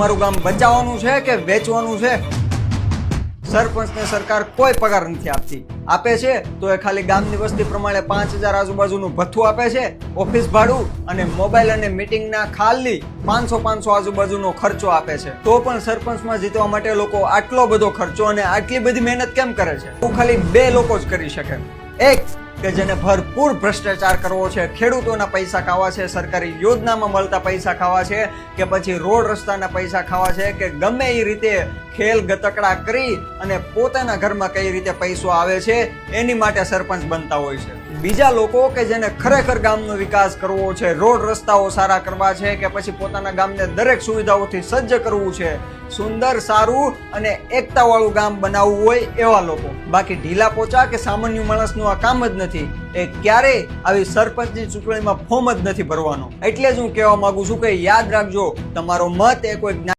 તમારું ગામ બચાવવાનું છે કે વેચવાનું છે? સરપંચને સરકાર કોઈ પગાર નથી આપતી. આપે છે તો એ ખાલી ગામની વસ્તી પ્રમાણે પાંચ હજાર આજુબાજુનું ભથ્થું આપે છે, ઓફિસ ભાડું અને મોબાઈલ અને મીટિંગના ખાલી પાંચસો પાંચસો આજુબાજુનો ખર્ચો આપે છે. તો પણ સરપંચમાં જીતવા માટે લોકો આટલો બધો ખર્ચો અને આટલી બધી મહેનત કેમ કરે છે? હું ખાલી બે લોકો જ કરી શકે. એક કે જેને ભરપૂર ભ્રષ્ટાચાર કરવો છે. ખેડૂતોના પૈસા ખાવા છે, સરકારી યોજનામાં મળતા પૈસા ખાવા છે કે પછી રોડ રસ્તાના પૈસા ખાવા છે કે ગમે એ રીતે ખેલ ગતકડા કરી અને પોતાના ઘરમાં કઈ રીતે પૈસો આવે છે એની માટે સરપંચ બનતા હોય છે. બીજા લોકો કે જેને ખરેખર ગામનો વિકાસ કરવો છે, રોડ રસ્તાઓ સારા કરવા છે કે પછી પોતાના ગામને દરેક સુવિધાઓથી સજ્જ કરવું છે, સુંદર, સારું અને એકતાવાળું ગામ બનાવવું હોય એવા લોકો. બાકી ઢીલા પોચા કે સામાન્ય માણસનું આ કામ જ નથી. એ ક્યારેય આવી સરપંચની ચૂંટણીમાં ફોર્મ જ નથી ભરવાનો. એટલે જ હું કહેવા માંગુ છું કે યાદ રાખજો, તમારો મત એ કોઈ